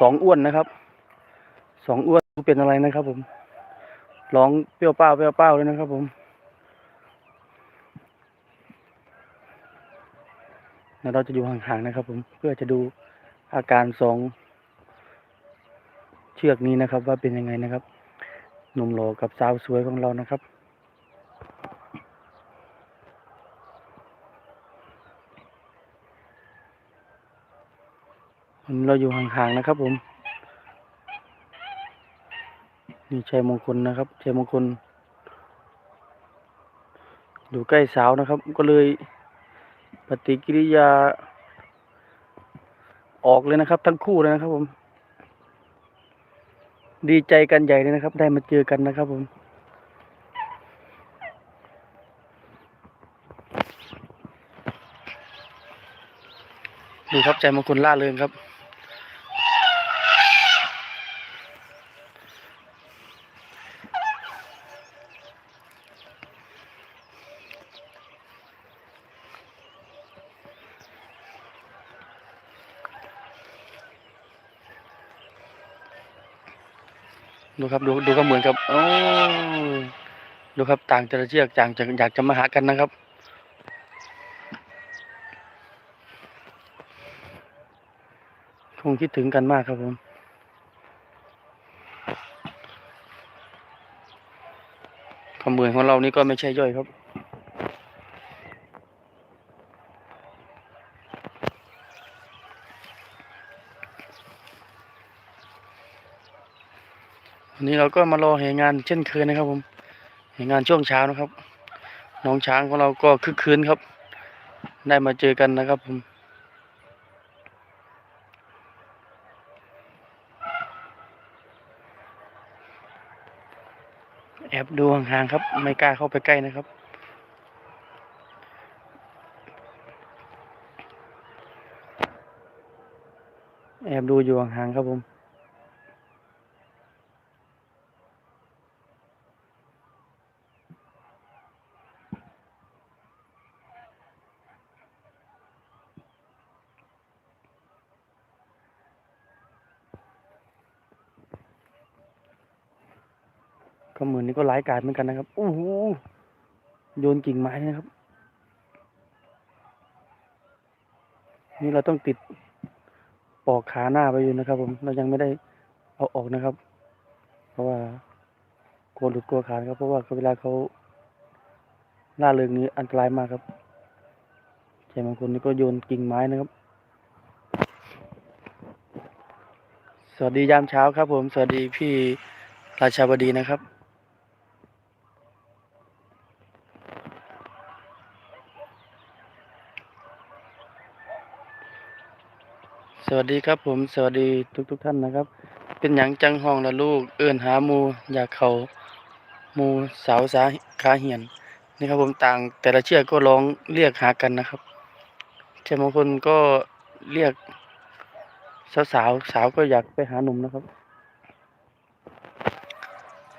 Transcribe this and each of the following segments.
สองอ้วนนะครับ สองอ้วนเป็นอะไรนะครับ ผม ร้องเปรี้ยวเป้าเปรี้ยวเป้าเลยนะครับผมเดี๋ยวเราจะอยู่ห่างๆนะครับ ผม เพื่อจะดูอาการสองเชือกนี้นะครับ ว่าเป็นยังไงนะครับ หนุ่มหล่อกับสาวสวยของเรานะครับ เราอยู่ห่างๆนะครับ ผมนี่ชัยมงคลนะครับชัยมงคล อยู่ใกล้สาวนะครับ ก็เลยปฏิกิริยา ออกเลยนะครับ ทั้งคู่เลยนะครับ ผม ดีใจกันใหญ่เลยนะครับ ได้มาเจอกันนะครับ ผมดูครับใจมงคลล่าเริงครับ ดู ครับดูดูก็เหมือนกับโอ้ดูครับต่างจะเชือกต่างจะอยากจะมาหากันนะครับคงคิดถึงกันมากครับผมคำเหมือนของเรานี่ก็ไม่ใช่ย่อยครับ วันนี้เราก็มารอเหงานเช่นเคยนะครับ ผมเหงานช่วงเช้านะครับน้องช้างของเราก็คึกคืนครับ ได้มาเจอกันนะครับผมแอบดูห่างๆครับ ไม่กล้าเข้าไปใกล้นะครับ แอบดูอยู่ห่างๆครับผม ก็เหมือนนี่ก็ร้ากาจเหมือนกันนะครับโอ้โหโยนกิ่งไม้นะครับ นี่เราต้องติดปอกขาหน้าไปอยู่นะครับ ผมเรายังไม่ได้เอาออกนะครับ เพราะว่ากลัวหลุดกลัวขาดครับ เพราะว่าเวลาเขาล่าเริงนี้อันตรายมากครับใจบางคนนี่ก็โยนกิ่งไม้นะครับ สวัสดียามเช้าครับ ผม สวัสดีพี่ราชาบดีนะครับ สวัสดีครับผมสวัสดีทุกทุกๆท่านนะครับ เป็นหยังจังห้องละลูก เอื้อนหาหมูอยากเขาหมูสาวสาขาเหียนนี่ครับผมต่างแต่ละเชือกก็ร้องเรียกหากันนะครับเช่นบางคนก็เรียกสาวสาวสาวก็อยากไปหาหนุ่มนะครับ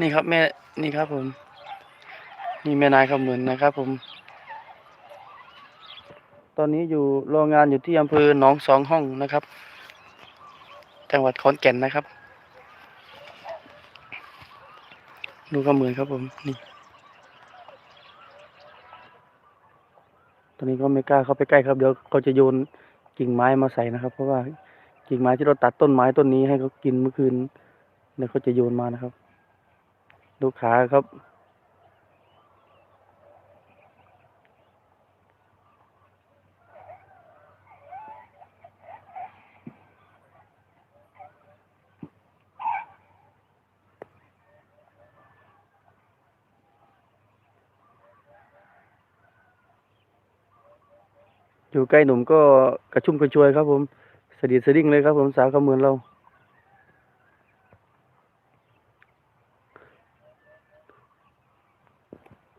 นี่ครับแม่นี่ครับผม นี่แม่นายคำเหมือนนะครับ ผม ตอนนี้อยู่โรงงานอยู่ที่อำเภอหนองสองห้องนะครับ จังหวัดขอนแก่นนะครับ ดูคำเหมือนครับผมนี่ตอนนี้ก็ไม่กล้าเข้าไปใกล้ครับเดี๋ยวเขาจะโยนกิ่งไม้มาใส่นะครับ เพราะว่ากิ่งไม้ที่เราตัดต้นไม้ต้นนี้ให้เขากินเมื่อคืนเดี๋ยวเขาจะโยนมานะครับ ดูขาครับ อยู่ใกล้หนุ่มก็กระชุ่มกระชวยครับผมสะดิดสะดิ้งเลยครับผมสาวขมือนเรา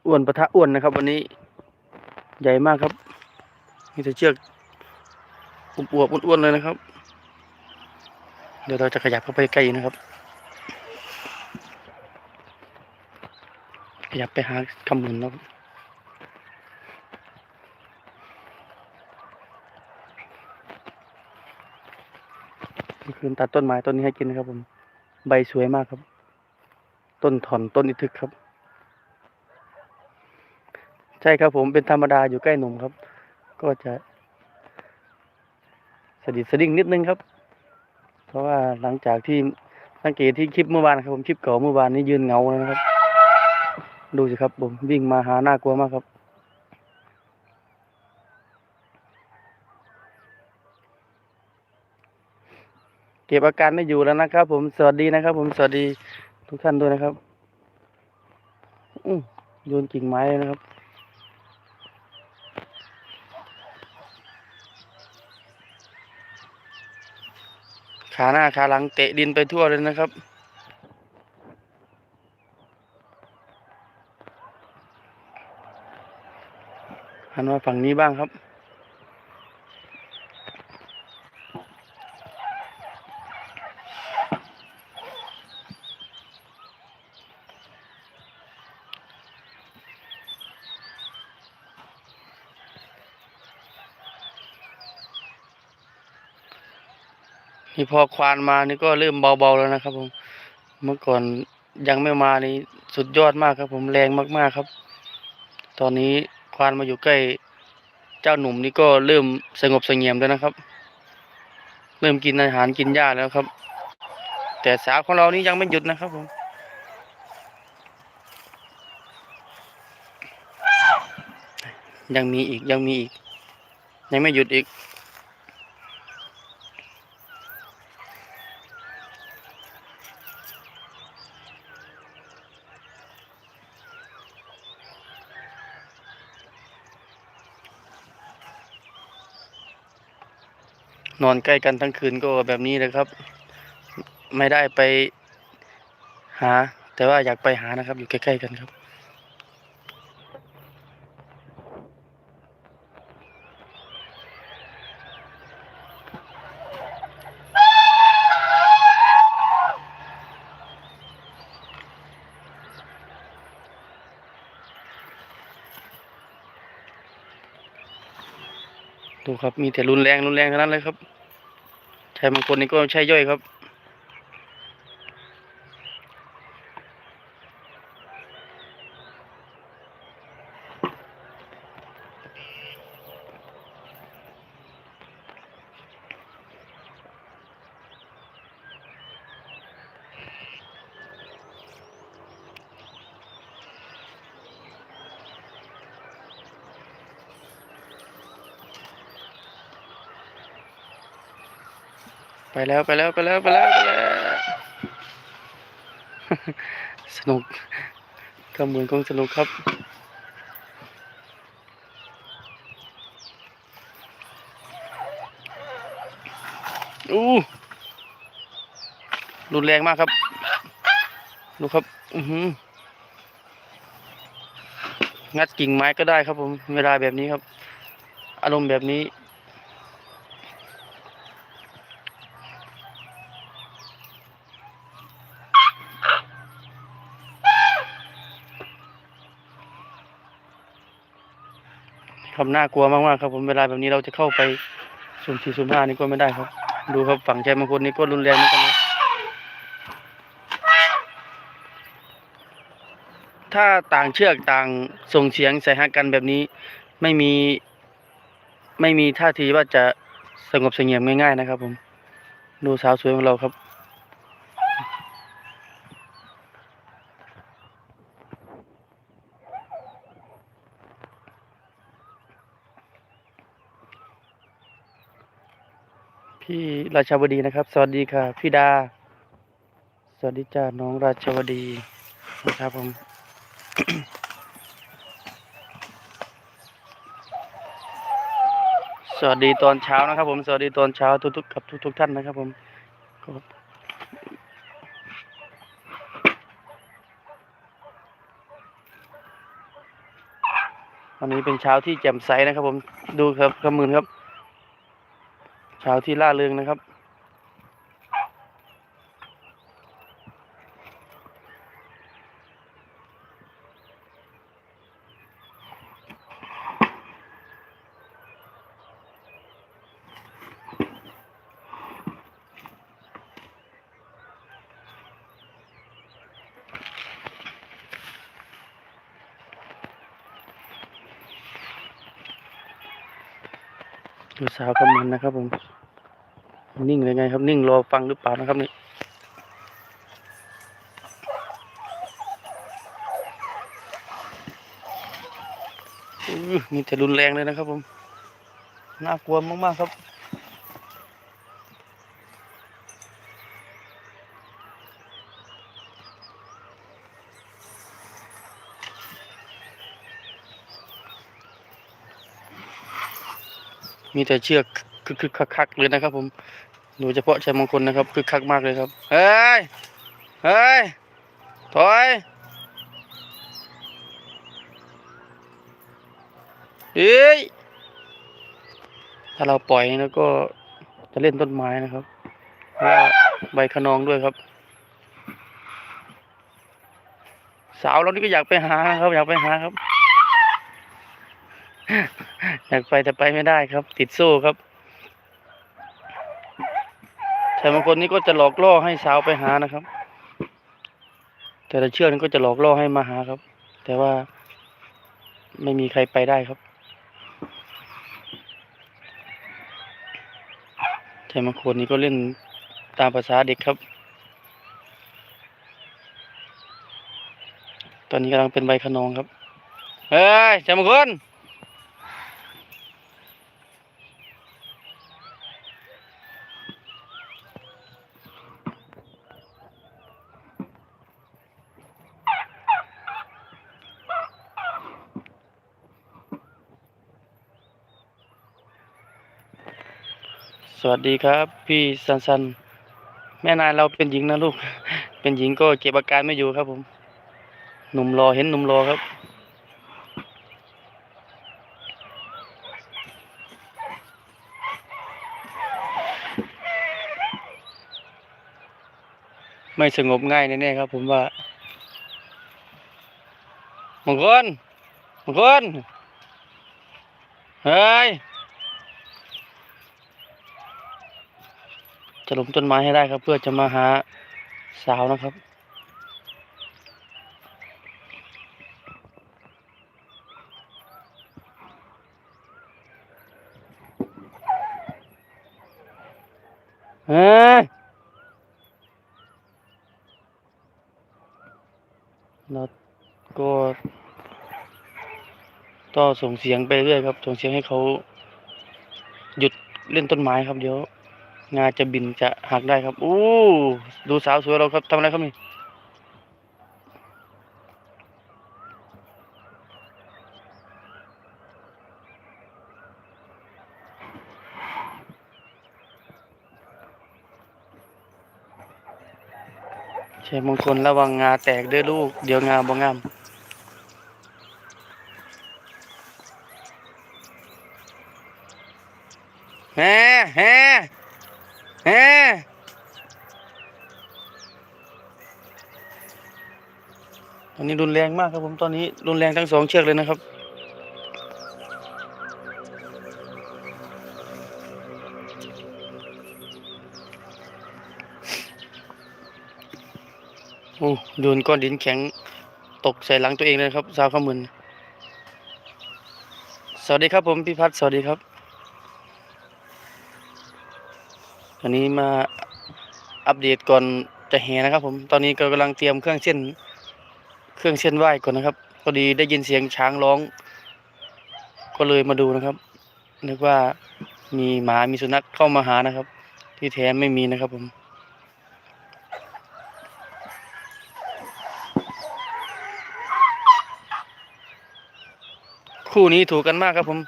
อ้วนปะทะอ้วนนะครับ วันนี้ ใหญ่มากครับมีแต่เชือกอวบอ้วนๆเลยนะครับ เดี๋ยวเราจะขยับเข้าไปใกล้นะครับ ขยับไปหาคำหมื่นแล้ว คืนตัดต้นไม้ต้นนี้ให้กินนะครับ ผม ใบสวยมากครับ ต้นถอนต้นอิทึกครับ ใช่ครับผมเป็นธรรมดาอยู่ใกล้หนุ่มครับ ก็จะสะดิดสะดิ้งนิดนึงครับ เพราะว่าหลังจากที่สังเกตที่คลิปเมื่อวานครับผมคลิปเก่าเมื่อวานนี้ยืนเงาเลยนะครับ ดูสิครับผมวิ่งมาหาหน่ากลัวมากครับ เก็บอาการไม่อยู่แล้วนะครับ ผมสวัสดีนะครับ ผมสวัสดีทุกท่านด้วยนะครับอืโยนกิ่งไม้นะครับขาหน้าขาหลังเตะดินไปทั่วเลยนะครับ หันมาฝั่งนี้บ้างครับ นี่พอควานมานี่ก็เริ่มเบาๆแล้วนะครับ ผม เมื่อก่อนยังไม่มานี่สุดยอดมากครับ ผมแรงมากๆครับ ตอนนี้ควานมาอยู่ใกล้เจ้าหนุ่มนี่ก็เริ่มสงบสงี่ยมแล้วนะครับ เริ่มกินอาหารกินหญ้าแล้วครับ แต่สาวของเรานี่ยังไม่หยุดนะครับผมยังมีอีกยังมีอีกยังไม่หยุดอีก นอนใกล้กันทั้งคืนก็แบบนี้เลยครับ ไม่ได้ไปหา แต่ว่าอยากไปหานะครับ อยู่ใกล้ๆกันครับดูครับ มีแต่รุนแรงรุนแรงทั้งนั้นเลยครับ ชายบางคนนี่ก็ใช่ย่อยครับ ไปแล้วไปแล้วไปแล้วไปแล้วไปแล้ว สนุกก็เหมือนคงสนุกครับอู้รุนแรงมากครับ ดูครับ อือหืองัดกิ่งไม้ก็ได้ครับผม เวลาแบบนี้ครับ อารมณ์แบบนี้ ครับน่ากลัวมากๆครับ ผมเวลาแบบนี้เราจะเข้าไปสุ่มสี่สุ่มห้านี่ก็ไม่ได้ครับ ดูครับฝั่งชายบางคนนี่ก็รุนแรงเหมือนกันนะถ้าต่างเชือกต่างส่งเสียงใส่หากันแบบนี้ ไม่มีไม่มีท่าทีว่าจะสงบเสงี่ยมง่าย ๆ นะครับ ผม ดูสาวสวยของเราครับ พี่ ราชาวดีนะครับ สวัสดีค่ะพี่ดา สวัสดีจ้าน้องราชาวดีนะครับผมสวัสดีตอนเช้านะครับผมสวัสดีตอนเช้าทุกๆกับทุก ๆ ท่านนะครับผมวันนี้เป็นเช้าที่แจ่มใสนะครับผมดูครับกำมืนครับ เช้าที่ล่าเริงนะครับ ดูสาวกำมันนะครับผม นิ่งเลยไงครับ นิ่งรอฟังหรือเปล่านะครับนี่มีแต่รุนแรงเลยนะครับผม น่ากลัวมากๆครับ มีแต่เชือกคึกคึกคักคักๆเลยนะครับ ผมโดยเฉพาะชัยมงคลนะครับคึกคักมากเลยครับเฮ้ยเฮ้ยถอยเฮ้ยถ้าเราปล่อยแล้วก็จะเล่นต้นไม้นะครับเพราะว่าใบขนองด้วยครับ สาวเรานี่ก็อยากไปหาครับ อยากไปหาครับ อยากไปแต่ไปไม่ได้ครับ ติดโซ่ครับแต่บางคนนี่ก็จะหลอกล่อให้สาวไปหานะครับ แต่ละเชือกนี่ก็จะหลอกล่อให้มาหาครับ แต่ว่าไม่มีใครไปได้ครับแต่บางคนนี่ก็เล่นตามภาษาเด็กครับ ตอนนี้กำลังเป็นใบขนองครับ เฮ้ยใจมงคล สวัสดีครับ พี่สันสันแม่นายเราเป็นหญิงนะลูก เป็นหญิงก็เก็บอาการไม่อยู่ครับ ผม หนุ่มรอเห็นหนุ่มรอครับ ไม่สงบง่ายแน่ๆครับ ผมว่ามงคลมงคลเฮ้ย จะล้มต้นไม้ให้ได้ครับ เพื่อจะมาหาสาวนะครับ เฮ้ยแล้วก็ต้อส่งเสียงไปเรื่อยครับ ส่งเสียงให้เขาหยุดเล่นต้นไม้ครับเดี๋ยว งาจะบินจะหักได้ครับ อู้ ดูสาวสวยเราครับทำอะไรครับนี่ใช่มงคลระวังงาแตกเด้อลูก เดี๋ยวงาบ่งามแฮ่แฮ่ แฮ่ตอนนี้รุนแรงมากครับผมตอนนี้รุนแรงทั้งสองเชือกเลยนะครับ โอ้โดนก้อนดินแข็งตกใส่หลังตัวเองเลยครับสาวข้ามืนสวัสดีครับผมพี่พัฒสวัสดีครับ วันนี้มาอัปเดตก่อนจะแห่นะครับ ผม ตอนนี้ก็กำลังเตรียมเครื่องเส้น เครื่องเส้นไหว้ก่อนนะครับพอดีได้ยินเสียงช้างร้อง ก็เลยมาดูนะครับ นึกว่ามีหมามีสุนัขเข้ามาหานะครับ ที่แท้ไม่มีนะครับผมคู่นี้ถูกกันมากครับผม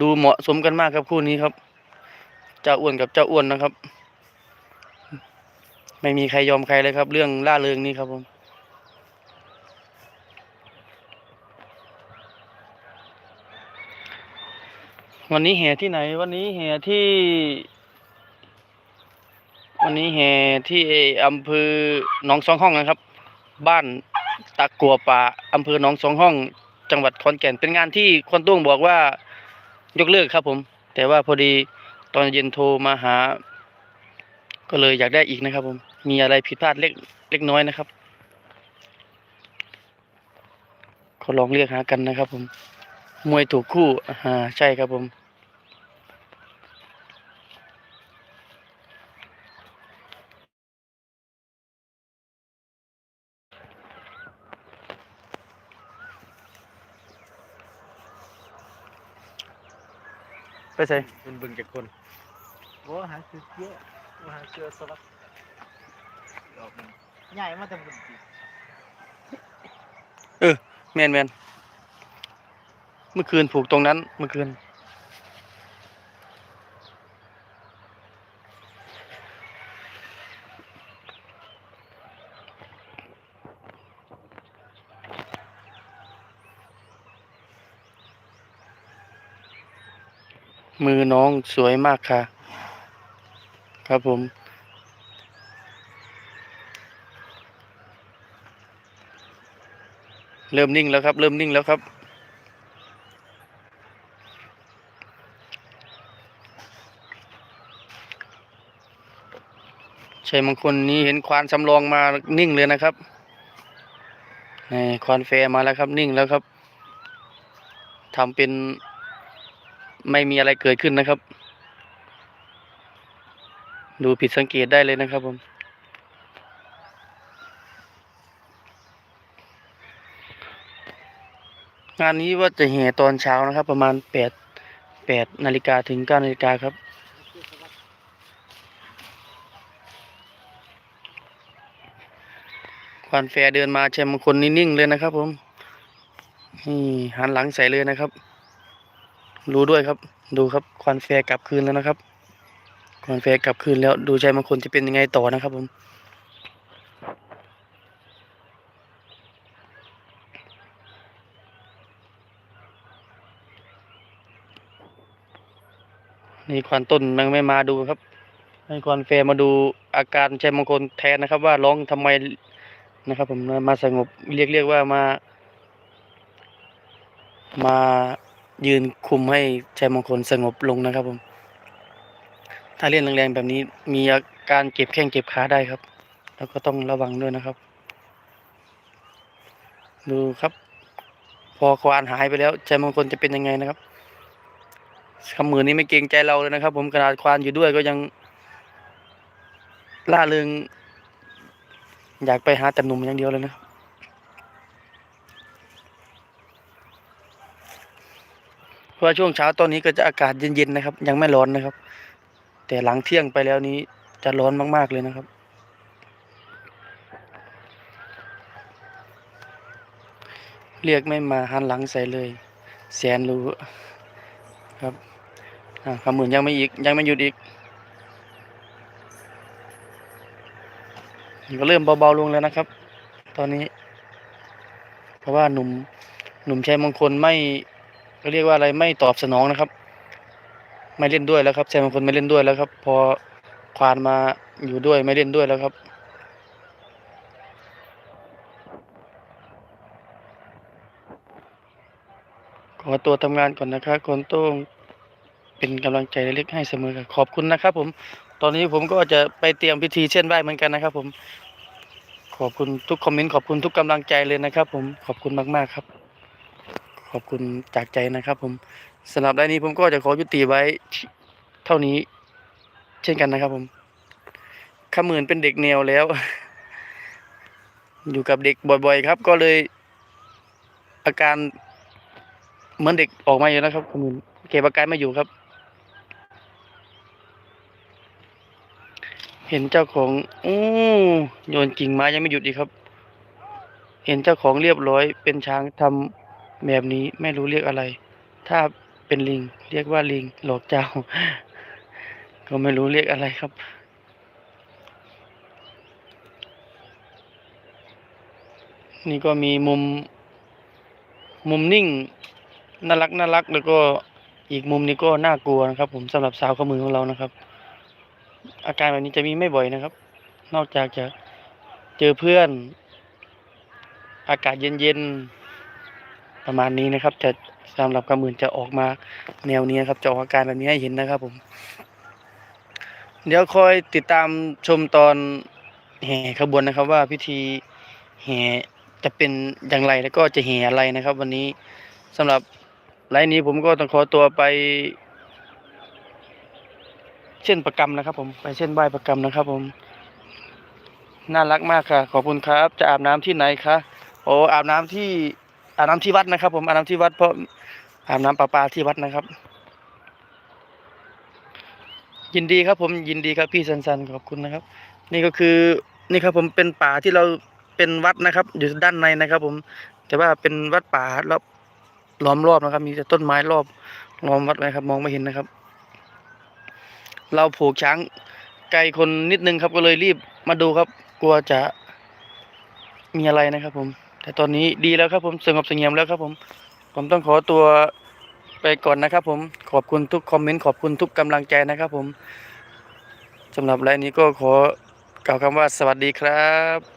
ดูเหมาะสมกันมากครับคู่นี้ครับ เจ้าอ้วนกับเจ้าอ้วนนะครับ ไม่มีใครยอมใครเลยครับ เรื่องล่าเริงนี้ครับผมวันนี้แห่ที่ไหน วันนี้แห่ที่ วันนี้แห่ที่อำเภอหนองสองห้องนะครับ บ้านตะกัวป่าอำเภอหนองสองห้อง จังหวัดขอนแก่นเป็นงานที่คนตุ้งบอกว่ายกเลิกครับผม แต่ว่าพอดี ตอนเย็นโทรมาหา ก็เลยอยากได้อีกนะครับ ผม มีอะไรผิดพลาดเล็กเล็กน้อยนะครับขาลองเรียกหากันนะครับ ผม มวยถูกคู่อ่าใช่ครับผม ไปใส่มันบึงจากคนโอ้หาคือเยอะว่าหาเชือสลับดอกมันใหญ่มาแต่บุญจริงแมนแมนเมื่อคืนผูกตรงนั้น เมื่อคืน มือน้องสวยมากค่ะ ครับผม เริ่มนิ่งแล้วครับ เริ่มนิ่งแล้วครับ ชัยมงคลนี้เห็นควานสำรองมานิ่งเลยนะครับนี่ควานแฟร์มาแล้วครับนิ่งแล้วครับทำเป็น ไม่มีอะไรเกิดขึ้นนะครับ ดูผิดสังเกตได้เลยนะครับผมงานนี้ว่าจะแห่ตอนเช้านะครับ ประมาณแปดแปดนาฬิกาถึงเก้านาฬิกาครับ ควานแฟร์เดินมาเชมงคนนิ่งๆเลยนะครับผมนี่หันหลังใส่เลยนะครับ รู้ด้วยครับ ดูครับควานแฟร์กลับคืนแล้วนะครับควานแฟร์กลับคืนแล้ว ดูชัยมงคลจะเป็นยังไงต่อนะครับผมนี่ควานต้นยังไม่มาดูครับให้ควานแฟร์มาดูอาการชัยมงคลแทนนะครับ ว่าร้องทำไมนะครับ ผมมาสงบเรียกเรียกว่ามา มา ยืนคุมให้ชัยมงคลสงบลงนะครับผม ถ้าเล่นแรงๆแบบนี้มีอาการเจ็บแข้งเจ็บขาได้ครับ แล้วก็ต้องระวังด้วยนะครับ ดูครับ พอควานหายไปแล้วชัยมงคลจะเป็นยังไงนะครับคำมือนี้ไม่เกรงใจเราเลยนะครับ ผมขนาดควานอยู่ด้วยก็ยังล่าเริงอยากไปหาแต่หนุ่มอย่างเดียวเลยนะครับ เพราะช่วงเช้าตอนนี้ก็จะอากาศเย็นๆนะครับ ยังไม่ร้อนนะครับ แต่หลังเที่ยงไปแล้วนี้จะร้อนมากๆเลยนะครับ เรียกไม่มาหันหลังใส่เลย แสนรู้ครับคำหมื่นยังไม่อีกยังไม่หยุดอีกก็เริ่มเบาๆลงแล้วนะครับ ตอนนี้ เพราะว่าหนุ่มหนุ่มชัยมงคลไม่ เขาเรียกว่าอะไรไม่ตอบสนองนะครับ ไม่เล่นด้วยแล้วครับแชัยมงคลไม่เล่นด้วยแล้วครับ พอควานมาอยู่ด้วยไม่เล่นด้วยแล้วครับขอตัวทำงานก่อนนะครับคนโต้งเป็นกำลังใจเล็กๆให้เสมอครับขอบคุณนะครับ ผม ตอนนี้ผมก็จะไปเตรียมพิธีเช่นไหว้เหมือนกันนะครับ ผม ขอบคุณทุกคอมเมนต์ขอบคุณทุกกำลังใจเลยนะครับ ผมขอบคุณมากๆครับ อบคุณจากใจนะครับ ผมสำหรับรายนี้ผมก็จะขอยุติไว้เท่านี้เช่นกันนะครับ ผมขมื่นเป็นเด็กแนวแล้ว อยู่กับเด็กบ่อย ๆ ครับ ก็เลย อาการเหมือนเด็กออกมาอยู่นะครับขมื่นเก็บอาการไม่อยู่ครับ เห็นเจ้าของอู้โยนกิ่งไม้ยังไม่หยุดอีกครับ เห็นเจ้าของเรียบร้อยเป็นช้างทำ แบบนี้ไม่รู้เรียกอะไร ถ้าเป็นลิง เรียกว่าลิงหลอกเจ้า ก็ไม่รู้เรียกอะไรครับ นี่ก็มีมุม มุมนิ่งน่ารักน่ารักแล้วก็อีกมุมนี้ก็น่ากลัวนะครับ ผมสำหรับสาวข้อมือของเรานะครับ อาการแบบนี้จะมีไม่บ่อยนะครับ นอกจากจะเจอเพื่อน อากาศเย็นๆ ประมาณนี้นะครับ จะสำหรับกระมือนจะออกมาแนวนี้ครับจะออกอาการแบบนี้ให้เห็นนะครับผม เดี๋ยวคอยติดตามชมตอนแห่ขบวนนะครับ ว่าพิธีแห่จะเป็นอย่างไรแล้วก็จะแห่อะไรนะครับ วันนี้สำหรับไลน์นี้ผมก็ต้องขอตัวไป เช่นประกรรมนะครับ ผมไปเช่นไหว้ประกรรมนะครับ ผม น่ารักมากค่ะ ขอบคุณครับ จะอาบน้ำที่ไหนคะโอ้อาบน้ำที่ อาบน้ำที่วัดนะครับ ผมอาบน้ำที่วัดเพราะอาบน้ำประปาที่วัดนะครับ ยินดีครับผมยินดีครับพี่สันสันขอบคุณนะครับ นี่ก็คือนี่ครับผมเป็นป่าที่เราเป็นวัดนะครับ อยู่ด้านในนะครับ ผม แต่ว่าเป็นวัดป่ารอบล้อมรอบนะครับ มีแต่ต้นไม้รอบล้อมวัดไว้ครับ มองไม่เห็นนะครับ เราผูกช้างไกลคนนิดนึงครับก็เลยรีบมาดูครับ กลัวจะมีอะไรนะครับผม แต่ตอนนี้ดีแล้วครับผมสงบเสงี่ยมแล้วครับผม ผมต้องขอตัวไปก่อนนะครับ ผมขอบคุณทุกคอมเมนต์ขอบคุณทุกกำลังใจนะครับ ผมสำหรับไลน์นี้ก็ขอกล่าวคำว่าสวัสดีครับ